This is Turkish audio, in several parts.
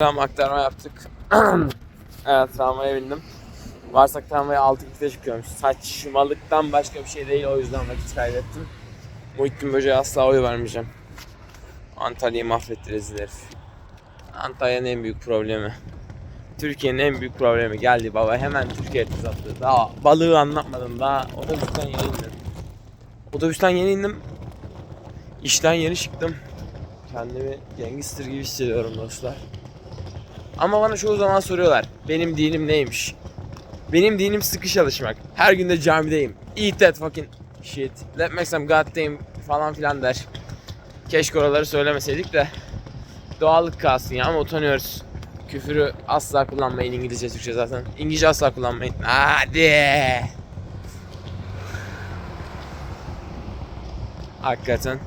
Tram aktarma yaptık. evet tramvaya bindim. Varsak tramvaya 6 litre çıkıyormuş. Saçmalıktan başka bir şey değil o yüzden vakit kaybettim. Muhittin Böce'ye asla oy vermeyeceğim. Antalya'yı mahvetti rezil herif. Antalya'nın en büyük problemi. Türkiye'nin en büyük problemi geldi baba hemen Türkiye attı. Daha balığı anlatmadım daha otobüsten yeni indim. Otobüsten yeni indim. İşten yeni çıktım. Kendimi gangster gibi hissediyorum dostlar. Ama bana çoğu zaman soruyorlar. Benim dinim neymiş? Benim dinim sıkı çalışmak. Her gün de camideyim. Eat that fucking shit. Let me some goddamn falan filan der. Keşke oraları söylemeseydik de. Doğallık kalsın ya ama utanıyoruz. Küfürü asla kullanmayın İngilizce Türkçe zaten. İngilizce asla kullanmayın. Hadi. Hakikaten.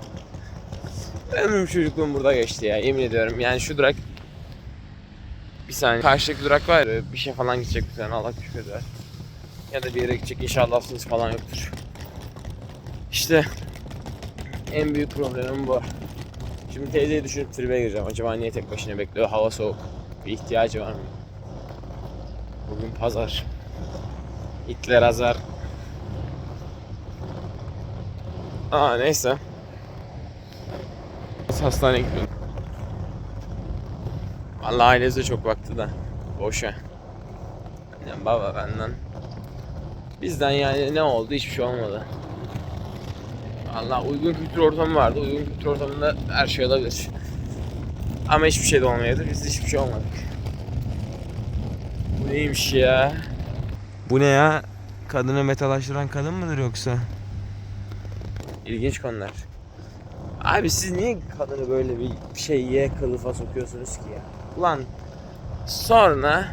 Ömrüm çocukluğum burada geçti ya yemin ediyorum. Yani şu durak bir saniye. Karşıdaki durak var ya bir şey falan gidecek bir tane Allah şükür eder. Ya da bir yere gidecek inşallah sınıf falan yoktur. İşte en büyük problemim bu. Şimdi teyzeyi düşünüp tribe gireceğim. Acaba niye tek başına bekliyor? Hava soğuk. Bir ihtiyacı var mı? Bugün pazar. Hitler azar. Aa neyse. Hastaneye gidiyoruz. Vallahi ailesi çok baktı da. Boşa. Annem baba benden. Bizden yani ne oldu hiçbir şey olmadı. Vallahi uygun kültür ortamı vardı. Uygun kültür ortamında her şey olabilir. Ama hiçbir şey de olmayabilir. Biz de hiçbir şey olmadık. Bu neymiş ya? Bu ne ya? Kadını metalaştıran kadın mıdır yoksa? İlginç konular. Abi siz niye kadını böyle bir şeye kılıfa sokuyorsunuz ki ya? Ulan sonra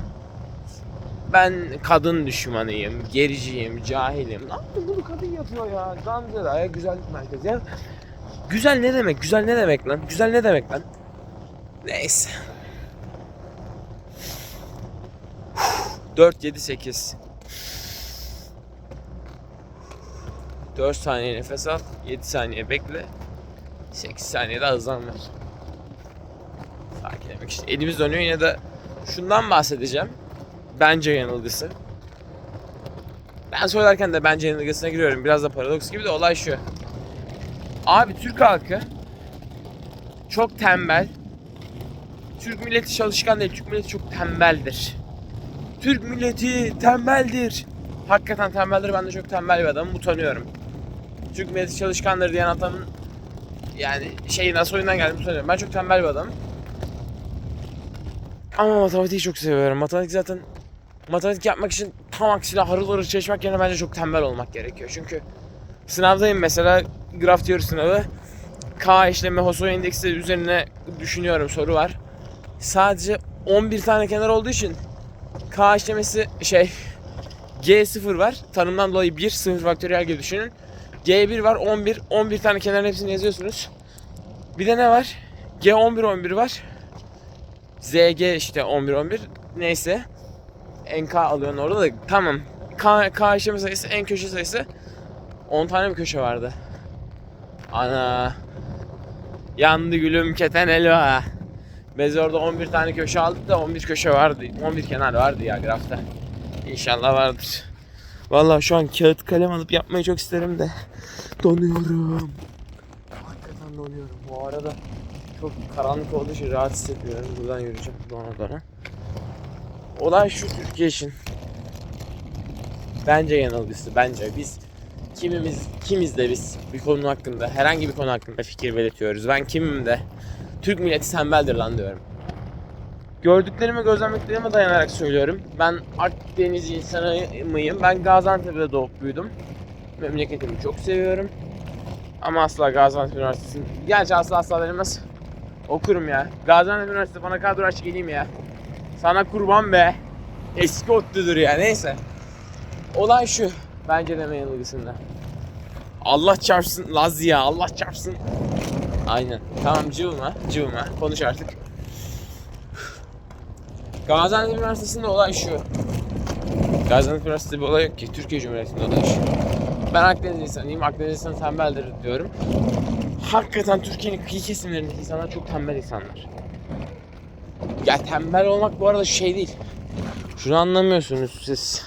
ben kadın düşmanıyım, gericiyim, cahilim. Ne yaptın bunu kadın yapıyor ya? Gamze güzellik merkezi ya. Güzel ne demek? Güzel ne demek lan? Güzel ne demek lan? Neyse. 4 7 8 4 saniye nefes al, 7 saniye bekle. 8 saniyede hızlan ver. Sakinlemek işte. Elimiz dönüyor yine de şundan bahsedeceğim. Bence yanılgısı. Ben söylerken de bence yanılgısına giriyorum. Biraz da paradoks gibi de olay şu. Abi Türk halkı çok tembel. Türk milleti çalışkan değil. Türk milleti çok tembeldir. Türk milleti tembeldir. Hakikaten tembeldir. Ben de çok tembel bir adamım. Utanıyorum. Türk milleti çalışkandır diyen adamın yani şey nasıl oyundan geldiğimi söylüyorum. Ben çok tembel bir adamım. Ama matematiği çok seviyorum. Matematik zaten matematik yapmak için tam aksine harıl harıl çalışmak yerine bence çok tembel olmak gerekiyor. Çünkü sınavdayım mesela graf teori sınavı. K işlemi Hosoy indeksi üzerine düşünüyorum soru var. Sadece 11 tane kenar olduğu için K işlemesi şey G0 var. Tanımdan dolayı 1 sıfır faktöriyel gibi düşünün. G1 var 11. 11 tane kenarın hepsini yazıyorsunuz. Bir de ne var? G11 11 var. ZG işte 11 11 neyse. NK alıyorsun orada da tamam. K, K işlemi sayısı en köşe sayısı 10 tane mi köşe vardı? Ana. Yandı gülüm keten elva. Biz orada 11 tane köşe aldık da 11 köşe vardı. 11 kenar vardı ya grafta. İnşallah vardır. Vallahi şu an kağıt kalem alıp yapmayı çok isterim de donuyorum. Hakikaten donuyorum. Bu arada çok karanlık olduğu için rahat hissetmiyorum. Buradan yürüyeceğim dona dona. Olay şu Türkiye için. Bence yanılgısı. Bence biz kimimiz kimiz de biz bir konu hakkında herhangi bir konu hakkında fikir belirtiyoruz. Ben kimim de Türk milleti tembeldir lan diyorum. Gördüklerime gözlemlediklerime dayanarak söylüyorum. Ben Akdeniz insanı mıyım? Ben Gaziantep'te doğup büyüdüm. Memleketimi çok seviyorum. Ama asla Gaziantep Üniversitesi'nin... Gerçi asla asla denilmez. Okurum ya. Gaziantep Üniversitesi bana kadro aç geleyim ya. Sana kurban be. Eski otludur ya neyse. Olay şu. Bence deme yanılgısında. Allah çarpsın Laz ya Allah çarpsın. Aynen. Tamam cıvıma cıvıma. Konuş artık. Gaziantep Üniversitesi'nde olay şu. Gaziantep Üniversitesi'nde bir olay yok ki. Türkiye Cumhuriyeti'nde olay şu. Ben Akdeniz insanıyım. Akdeniz insanı tembeldir diyorum. Hakikaten Türkiye'nin kıyı kesimlerindeki insanlar çok tembel insanlar. Ya tembel olmak bu arada şey değil. Şunu anlamıyorsunuz siz.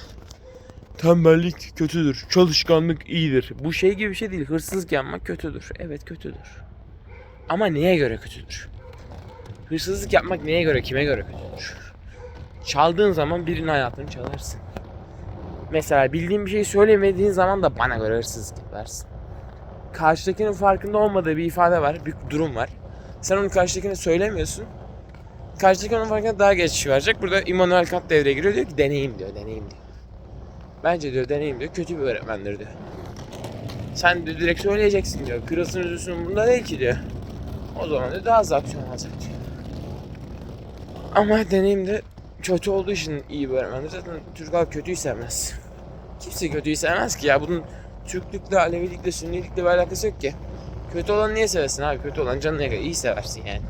Tembellik kötüdür. Çalışkanlık iyidir. Bu şey gibi bir şey değil. Hırsızlık yapmak kötüdür. Evet kötüdür. Ama neye göre kötüdür? Hırsızlık yapmak neye göre, kime göre kötüdür? Çaldığın zaman birinin hayatını çalarsın. Mesela bildiğin bir şeyi söylemediğin zaman da bana göre hırsızlık yaparsın. Karşıdakinin farkında olmadığı bir ifade var, bir durum var. Sen onu karşıdakine söylemiyorsun. Karşıdaki onun farkına daha geç varacak. Burada Immanuel Kant devreye giriyor diyor ki deneyim diyor, deneyim diyor. Bence diyor deneyim diyor, kötü bir öğretmendir diyor. Sen de direkt söyleyeceksin diyor. Kırılsın üzülsün bunda değil ki diyor. O zaman da daha az aksiyon alacak diyor. Ama deneyim de kötü olduğu için iyi bir öğretmendir. Zaten Türk halkı kötüyü sevmez. Kimse kötüyü sevmez ki ya. Bunun Türklükle, Alevilikle, Sünnilikle bir alakası yok ki. Kötü olan niye seversin abi? Kötü olan canına yakar. İyi seversin yani.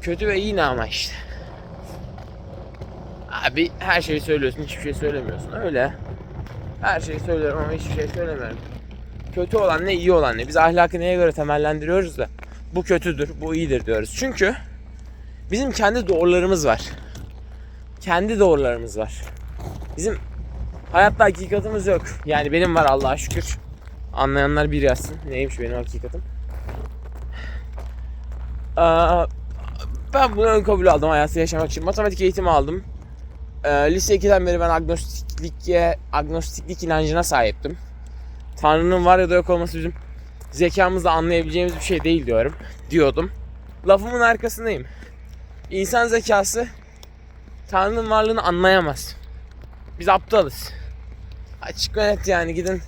Kötü ve iyi ne ama işte. Abi her şeyi söylüyorsun, hiçbir şey söylemiyorsun. Öyle. Her şeyi söylüyorum ama hiçbir şey söylemiyorum. Kötü olan ne, iyi olan ne? Biz ahlakı neye göre temellendiriyoruz da bu kötüdür, bu iyidir diyoruz. Çünkü bizim kendi doğrularımız var. Kendi doğrularımız var. Bizim hayatta hakikatimiz yok. Yani benim var Allah'a şükür. Anlayanlar bir yazsın. Neymiş benim hakikatim? Ben bunu ön kabul aldım hayatı yaşamak için. Matematik eğitimi aldım. Ee, lise 2'den beri ben agnostikliğe, agnostiklik inancına sahiptim. Tanrı'nın var ya da yok olması bizim zekamızla anlayabileceğimiz bir şey değil diyorum. Diyordum. Lafımın arkasındayım. İnsan zekası Tanrı'nın varlığını anlayamaz. Biz aptalız. Açık ve net yani gidin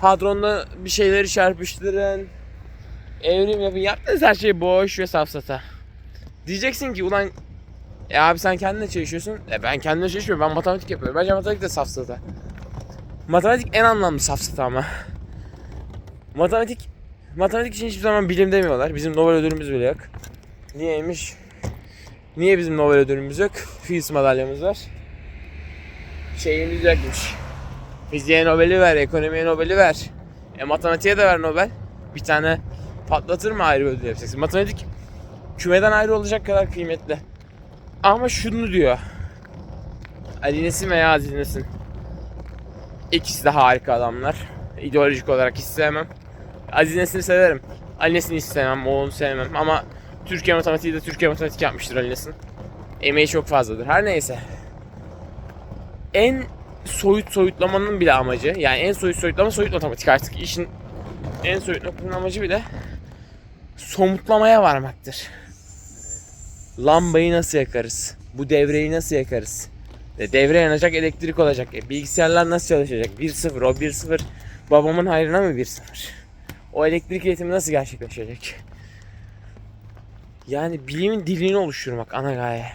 hadronda bir şeyleri çarpıştırın. Evrim yapın. Yaptığınız her şey boş ve safsata. Diyeceksin ki ulan e abi sen kendine çalışıyorsun. E ben kendime çalışmıyorum. Ben matematik yapıyorum. Bence matematik de safsata. Matematik en anlamlı safsata ama. Matematik matematik için hiçbir zaman bilim demiyorlar. Bizim Nobel ödülümüz bile yok. Niyeymiş? Niye bizim Nobel ödülümüz yok? Fields madalyamız var. Şeyimiz yokmuş. Fiziğe Nobel'i ver, ekonomiye Nobel'i ver. E matematiğe de ver Nobel. Bir tane patlatır mı ayrı ödül yapacaksın? Matematik kümeden ayrı olacak kadar kıymetli. Ama şunu diyor. Ali Nesin veya Aziz Nesin. İkisi de harika adamlar. İdeolojik olarak hiç sevmem. Aziz Nesin'i severim. Ali Nesin'i hiç sevmem, onu sevmem. Ama Türkiye matematiği de Türkiye matematik yapmıştır Ali Nesin. Emeği çok fazladır. Her neyse. En soyut soyutlamanın bile amacı, yani en soyut soyutlama soyut matematik artık. işin en soyut noktanın amacı bile somutlamaya varmaktır. Lambayı nasıl yakarız? Bu devreyi nasıl yakarız? E, devre yanacak, elektrik olacak. E, bilgisayarlar nasıl çalışacak? 1-0, o 1-0 babamın hayrına mı 1-0? O elektrik iletimi nasıl gerçekleşecek? Yani bilimin dilini oluşturmak ana gaye.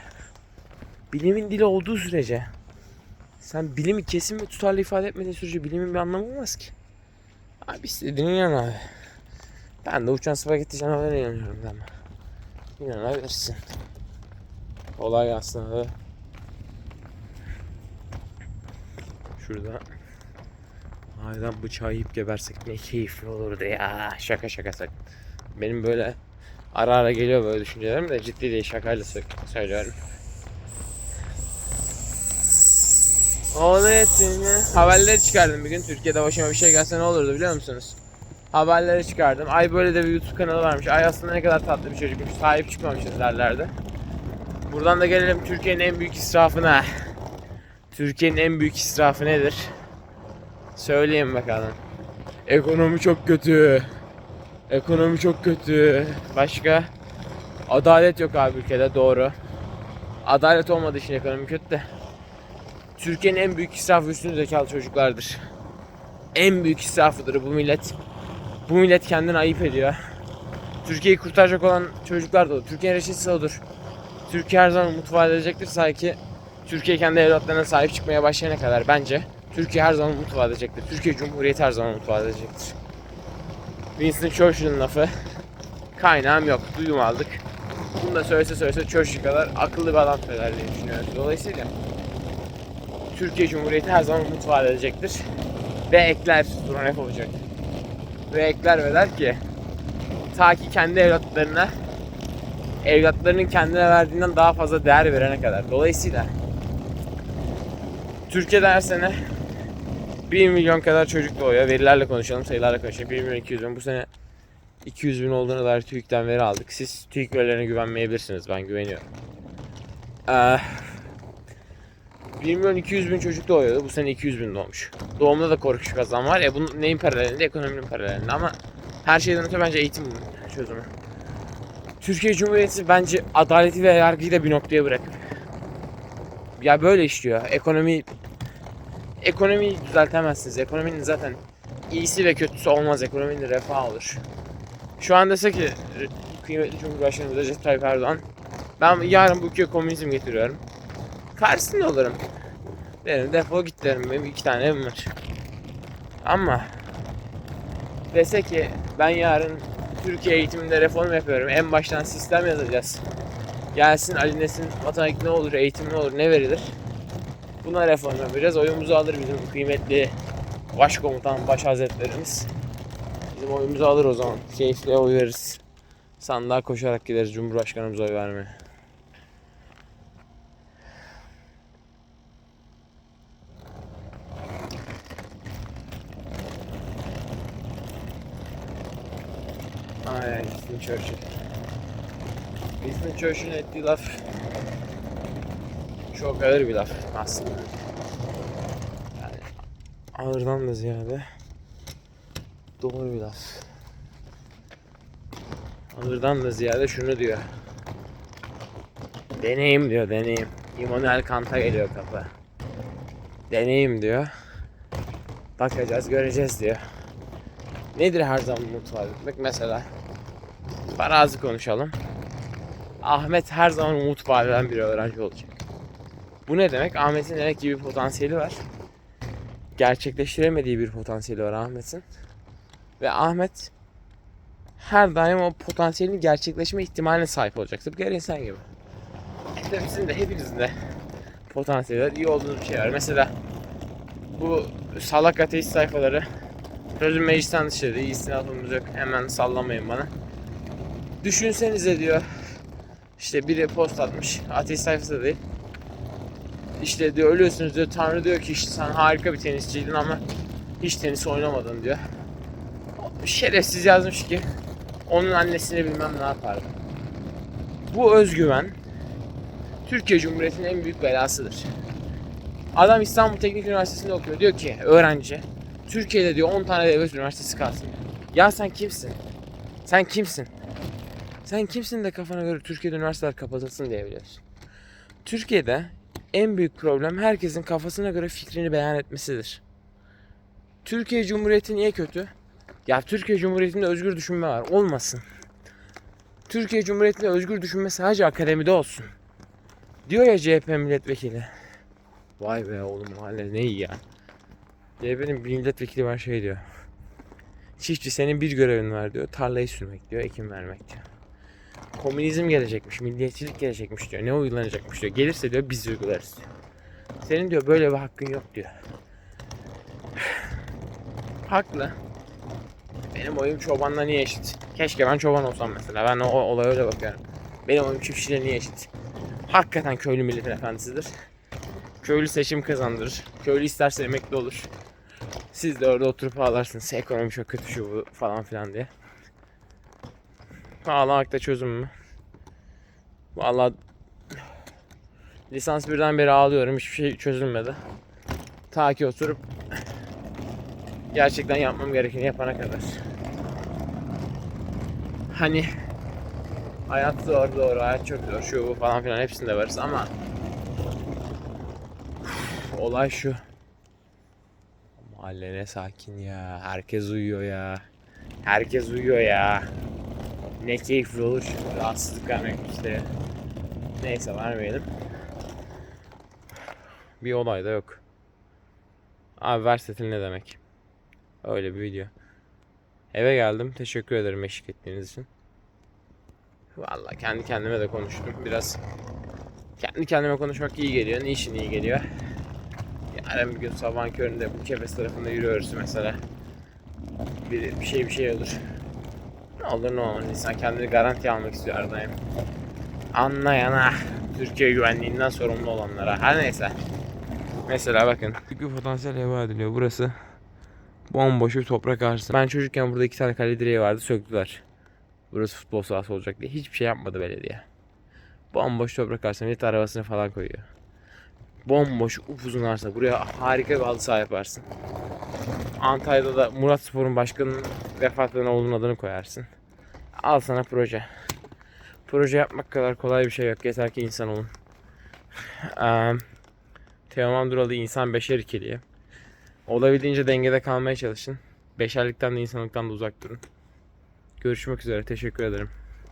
Bilimin dili olduğu sürece sen bilimi kesin ve tutarlı ifade etmediğin sürece bilimin bir anlamı olmaz ki. Abi istediğine inan abi. Ben de uçan spagetti canavarına inanıyorum ama. İnanabilirsin. Kolay gelsin abi. Şurada Aydan bıçağı yiyip gebersek ne keyifli olurdu ya. Şaka şaka sak. Benim böyle ara ara geliyor böyle düşüncelerim de ciddi değil şakayla sö- söylüyorum. Onu ettin mi? Haberleri çıkardım bir gün. Türkiye'de başıma bir şey gelse ne olurdu biliyor musunuz? Haberleri çıkardım. Ay böyle de bir YouTube kanalı varmış. Ay aslında ne kadar tatlı bir çocukmuş. Sahip çıkmamışız derlerdi. Buradan da gelelim Türkiye'nin en büyük israfına. Türkiye'nin en büyük israfı nedir? Söyleyin bakalım. Ekonomi çok kötü. Ekonomi çok kötü. Başka? Adalet yok abi ülkede doğru. Adalet olmadığı için ekonomi kötü de. Türkiye'nin en büyük israfı üstün zekalı çocuklardır. En büyük israfıdır bu millet. Bu millet kendini ayıp ediyor. Türkiye'yi kurtaracak olan çocuklar da olur. Türkiye'nin reşitsi odur. Türkiye her zaman umut vaat edecektir. Sanki Türkiye kendi evlatlarına sahip çıkmaya başlayana kadar bence Türkiye her zaman umut vaat edecektir. Türkiye Cumhuriyeti her zaman umut vaat edecektir. Winston Churchill'in lafı kaynağım yok. Duyum aldık. Bunu da söylese söylese Churchill kadar akıllı bir adam söyler diye düşünüyorum. Dolayısıyla Türkiye Cumhuriyeti her zaman umut vaat edecektir. Ve ekler duran hep olacak. Ve ekler ve der ki ta ki kendi evlatlarına evlatlarının kendine verdiğinden daha fazla değer verene kadar. Dolayısıyla Türkiye'de her sene 1 milyon kadar çocuk doğuyor. Verilerle konuşalım, sayılarla konuşalım. 1 milyon 200 bin. Bu sene 200 bin olduğuna dair TÜİK'ten veri aldık. Siz TÜİK verilerine güvenmeyebilirsiniz. Ben güveniyorum. Ee, 1 milyon 200 bin çocuk doğuyordu. Bu sene 200 bin doğmuş. Doğumda da korkunç bir kazan var. Ya bunun neyin paralelinde? Ekonominin paralelinde ama her şeyden öte bence eğitim çözümü. Türkiye Cumhuriyeti bence adaleti ve yargıyı da bir noktaya bırakıp ya böyle işliyor. Ekonomi ekonomiyi düzeltemezsiniz. Ekonominin zaten iyisi ve kötüsü olmaz. Ekonominin refahı olur. Şu an dese ki kıymetli Cumhurbaşkanımız Recep Tayyip Erdoğan ben yarın bu ülkeye komünizm getiriyorum. Karşısında olurum. Derim defol git derim. Benim iki tane evim var. Ama dese ki ben yarın Türkiye eğitiminde reform yapıyorum. En baştan sistem yazacağız. Gelsin Ali Nesin matematik ne olur, eğitim ne olur, ne verilir. Buna reform yapacağız. Oyumuzu alır bizim kıymetli başkomutan, baş hazretlerimiz. Bizim oyumuzu alır o zaman. Keyifle oy veririz. Sandığa koşarak gideriz Cumhurbaşkanımıza oy vermeye. Ay Winston Churchill. Winston Churchill'in ettiği laf çok ağır bir laf aslında. Yani ağırdan da ziyade doğru bir laf. Ağırdan da ziyade şunu diyor. Deneyim diyor deneyim. Immanuel Kant'a geliyor kafa. Deneyim diyor. Bakacağız göreceğiz diyor. Nedir her zaman etmek? Mesela farazi konuşalım. Ahmet her zaman umut vaat eden bir öğrenci olacak. Bu ne demek? Ahmet'in demek ki bir potansiyeli var. Gerçekleştiremediği bir potansiyeli var Ahmet'in. Ve Ahmet her daim o potansiyelin gerçekleşme ihtimaline sahip olacak. Tıpkı her insan gibi. Hepimizin de hepinizin de potansiyeli var. iyi olduğunuz bir şey var. Mesela bu salak ateist sayfaları Sözüm meclisten dışarı. İyisini yok. Hemen sallamayın bana. Düşünsenize diyor. İşte biri post atmış. Ateist sayfası değil. İşte diyor ölüyorsunuz diyor. Tanrı diyor ki işte sen harika bir tenisçiydin ama hiç tenis oynamadın diyor. Şerefsiz yazmış ki onun annesini bilmem ne yapardı. Bu özgüven Türkiye Cumhuriyeti'nin en büyük belasıdır. Adam İstanbul Teknik Üniversitesi'nde okuyor. Diyor ki öğrenci Türkiye'de diyor 10 tane devlet üniversitesi kalsın. Ya sen kimsin? Sen kimsin? Sen kimsin de kafana göre Türkiye'de üniversiteler kapatılsın diye biliyorsun. Türkiye'de en büyük problem herkesin kafasına göre fikrini beyan etmesidir. Türkiye Cumhuriyeti niye kötü? Ya Türkiye Cumhuriyeti'nde özgür düşünme var. Olmasın. Türkiye Cumhuriyeti'nde özgür düşünme sadece akademide olsun. Diyor ya CHP milletvekili. Vay be oğlum mahalle ne iyi ya. CHP'nin bir milletvekili var şey diyor. Çiftçi senin bir görevin var diyor. Tarlayı sürmek diyor, ekim vermek diyor. Komünizm gelecekmiş, milliyetçilik gelecekmiş diyor. Ne uygulanacakmış diyor. Gelirse diyor biz uygularız diyor. Senin diyor böyle bir hakkın yok diyor. Haklı. Benim oyum çobanla niye eşit? Keşke ben çoban olsam mesela. Ben o olaya öyle bakıyorum. Benim oyum çiftçiyle niye eşit? Hakikaten köylü milletin efendisidir. Köylü seçim kazandırır. Köylü isterse emekli olur. Siz de orada oturup ağlarsınız. Ekonomi çok kötü şu bu falan filan diye. Ağlamak da çözüm mü? Vallahi lisans birden beri ağlıyorum. Hiçbir şey çözülmedi. Ta ki oturup gerçekten yapmam gerekeni yapana kadar. Hani hayat zor doğru, hayat çok zor, şu bu falan filan hepsinde varız ama olay şu. Mahalle ne sakin ya. Herkes uyuyor ya. Herkes uyuyor ya. Ne keyifli olur rahatsızlık vermek işte. Neyse vermeyelim. Bir olay da yok. Abi versetil ne demek? Öyle bir video. Eve geldim. Teşekkür ederim eşlik ettiğiniz için. Vallahi kendi kendime de konuştum. Biraz kendi kendime konuşmak iyi geliyor. Ne işin iyi geliyor? Yarın bir gün sabahın köründe bu kefes tarafında yürüyoruz mesela. Bir, bir şey bir şey olur. Olur ne olmaz. İnsan kendini garanti almak istiyor daim. anlayana, Türkiye güvenliğinden sorumlu olanlara. Her neyse. Mesela bakın. Bir potansiyel heba ediliyor. Burası bomboş bir toprak arsa. Ben çocukken burada iki tane kale direği vardı söktüler. Burası futbol sahası olacak diye. Hiçbir şey yapmadı belediye. Bomboş toprak arsa. Millet arabasını falan koyuyor. Bomboş upuzun arsa. Buraya harika bir halı saha yaparsın. Antalya'da da Murat Spor'un başkanının vefatlarına oğlunun adını koyarsın. Al sana proje. Proje yapmak kadar kolay bir şey yok. Yeter ki insan olun. Eee Teoman Duralı insan beşer ikiliği. Olabildiğince dengede kalmaya çalışın. Beşerlikten de insanlıktan da uzak durun. Görüşmek üzere. Teşekkür ederim.